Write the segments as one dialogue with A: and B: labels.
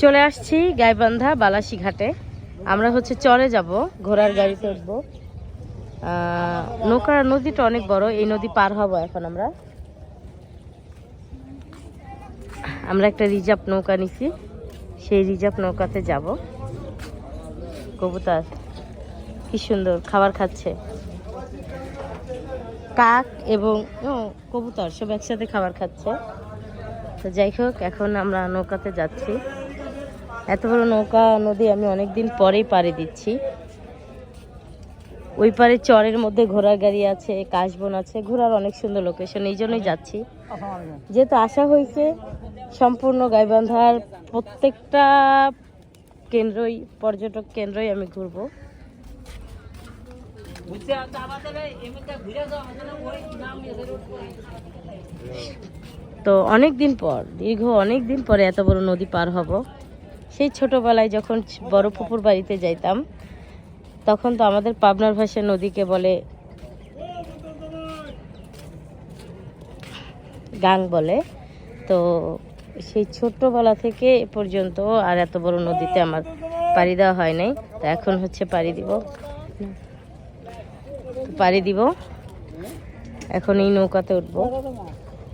A: চলে আসছি গাইবান্ধা বালাসি ঘাটে আমরা হচ্ছে চরে যাব ঘোড়ার গাড়িতে উঠবো আহ, নৌকা নদীটা অনেক বড় এই নদী পার হব এখন আমরা। আমরা একটা রিজার্ভ নৌকা নিছি সেই রিজার্ভ নৌকাতে যাব। কবুতার কি সুন্দর খাবার খাচ্ছে। কাক এবং কবুতর সব একসাথে খাবার খাচ্ছে। তো যাই হোক এখন আমরা নৌকাতে যাচ্ছি। এত বড় নৌকা নদী আমি অনেক দিন পরেই পাড়ি দিচ্ছি। ওই পারে চরের মধ্যে ঘোড়ার গাড়ি আছে, কাশবন আছে, ঘোরার অনেক সুন্দর লোকেশন এই জন্যই যাচ্ছি। যেহেতু আশা হয়েছে, সম্পূর্ণ গাইবান্ধার প্রত্যেকটা কেন্দ্রই, পর্যটক কেন্দ্রই আমি ঘুরবো। তো অনেক দিন পর, দীর্ঘ অনেক দিন পরে এত বড় নদী পার হব। সেই ছোটবেলায় যখন বড় পুকুর বাড়িতে যাইতাম, তখন তো আমাদের পাবনার ভাষায় নদীকে বলে গাং বলে। তো সেই ছোট্টবেলা থেকে এ পর্যন্ত আর এত বড় নদীতে আমার পাড়ি দেওয়া হয় নাই। তো এখন হচ্ছে পাড়ি দিব। পাড়ি দিব। এখন এই নৌকাতে উঠবো।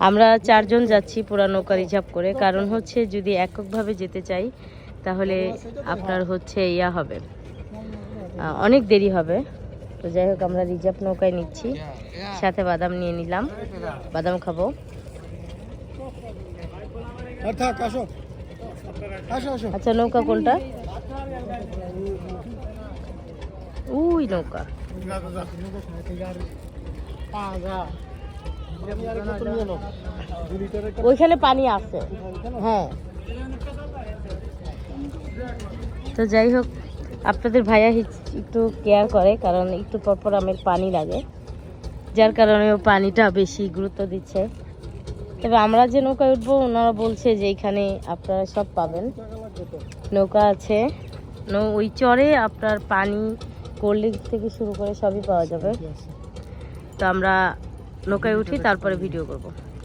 A: আমরা চারজন যাচ্ছি পুরা নৌকা রিজার্ভ করে। কারণ হচ্ছে যদি এককভাবে যেতে চাই তাহলে আপনার হচ্ছে ইয়া হবে। অনেক দেরি হবে। তো যাই হোক আমরা রিজার্ভ নৌকায় নিচ্ছি। সাথে বাদাম নিয়ে নিলাম। বাদাম খাব। আচ্ছা নৌকা কোনটা? উই নৌকা। ওইখানে পানি আছে। হ্যাঁ। তো যাই হোক, আপনাদের ভাইয়া একটু কেয়ার করে, কারণ একটু পরপর আমার পানি লাগে। যার কারণে ও পানিটা বেশি গুরুত্ব দিচ্ছে। তবে আমরা যে নৌকায় উঠবো, ওনারা বলছে যে এখানে আপনারা সব পাবেন। নৌকা আছে। নৌ ওই চরে আপনার পানি কোল্ড থেকে শুরু করে সবই পাওয়া যাবে। তো আমরা নৌকায় উঠি, তারপরে ভিডিও করব।